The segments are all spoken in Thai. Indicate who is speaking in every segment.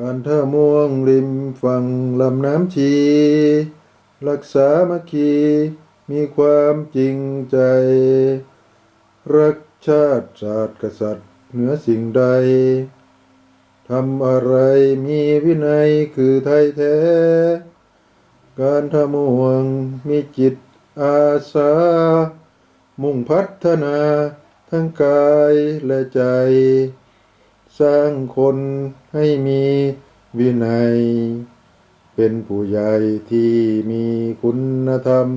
Speaker 1: การท่าม่วงริมฝั่งลำน้ำชี รักษามัคคีมีความจริงใจ รักชาติศาสตร์กษัตริย์เหนือสิ่งใดทำอะไรมีวินัยคือไทยแท้ การทำม่วงมีจิตอาสา มุ่งพัฒนาทั้งกายและใจ สร้างคนให้มีวินัย เป็นผู้ใหญ่ที่มีคุณธรรม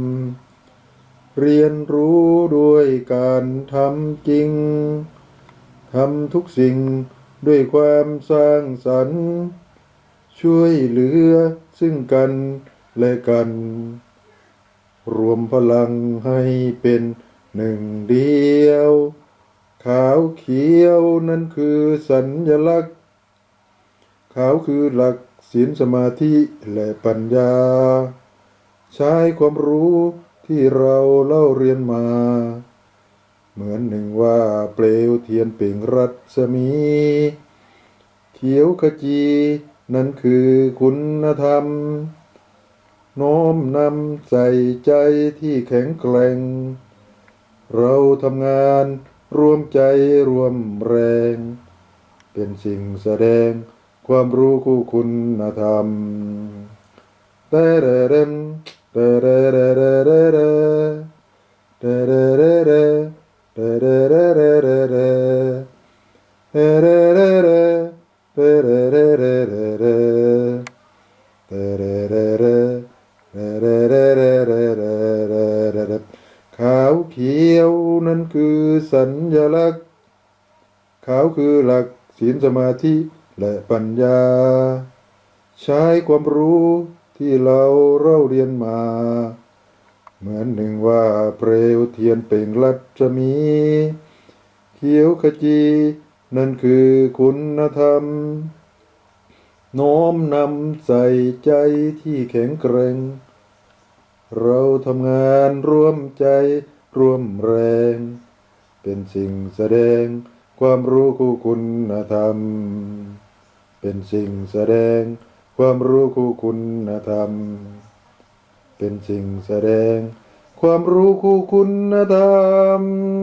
Speaker 1: เรียนรู้ด้วยการทำจริงทำทุกสิ่งด้วยความสร้างสรรค์ช่วยเหลือซึ่งกันและกัน รวมพลังให้เป็นหนึ่งเดียว ขาวเขียวนั่นคือสัญลักษณ์ ขาวคือหลักศีลสมาธิและปัญญา ใช้ความรู้ที่เราเล่าเรียนมา เหมือนหนึ่งว่าเปลวเทียนเป่งรัศมี เขียวขจีนั่นคือคุณธรรมน้อมนำใส่ใจที่แข็งแกร่ง เราทำงาน รวมใจรวมแรง เป็นสิ่งแสดงความรู้คู่คุณธรรมแต่เรเรมแต่เรเรเรเรเรแต่เรเรเรแต่เรเรเรเรเรแต่เรเรเรแต่เรเรเรเรเรเรเรเรเรเรเรเรเรเรเรเรขาวเขียว นั่นคือสัญลักษณ์ ขาวคือหลักศีลสมาธิและปัญญา ใช้ความรู้ที่เราเล่าเรียนมา เหมือนหนึ่งว่าเปลวเทียนเป่งรัศมี เขียวขจี นั่นคือคุณธรรมโน้มนำใส่ใจที่แข็งแกร่ง เราทำงานร่วมใจ ร่วมแรง เป็นสิ่งแสดงความรู้คู่คุณธรรม เป็นสิ่งแสดงความรู้คู่คุณธรรม เป็นสิ่งแสดงความรู้คู่คุณธรรม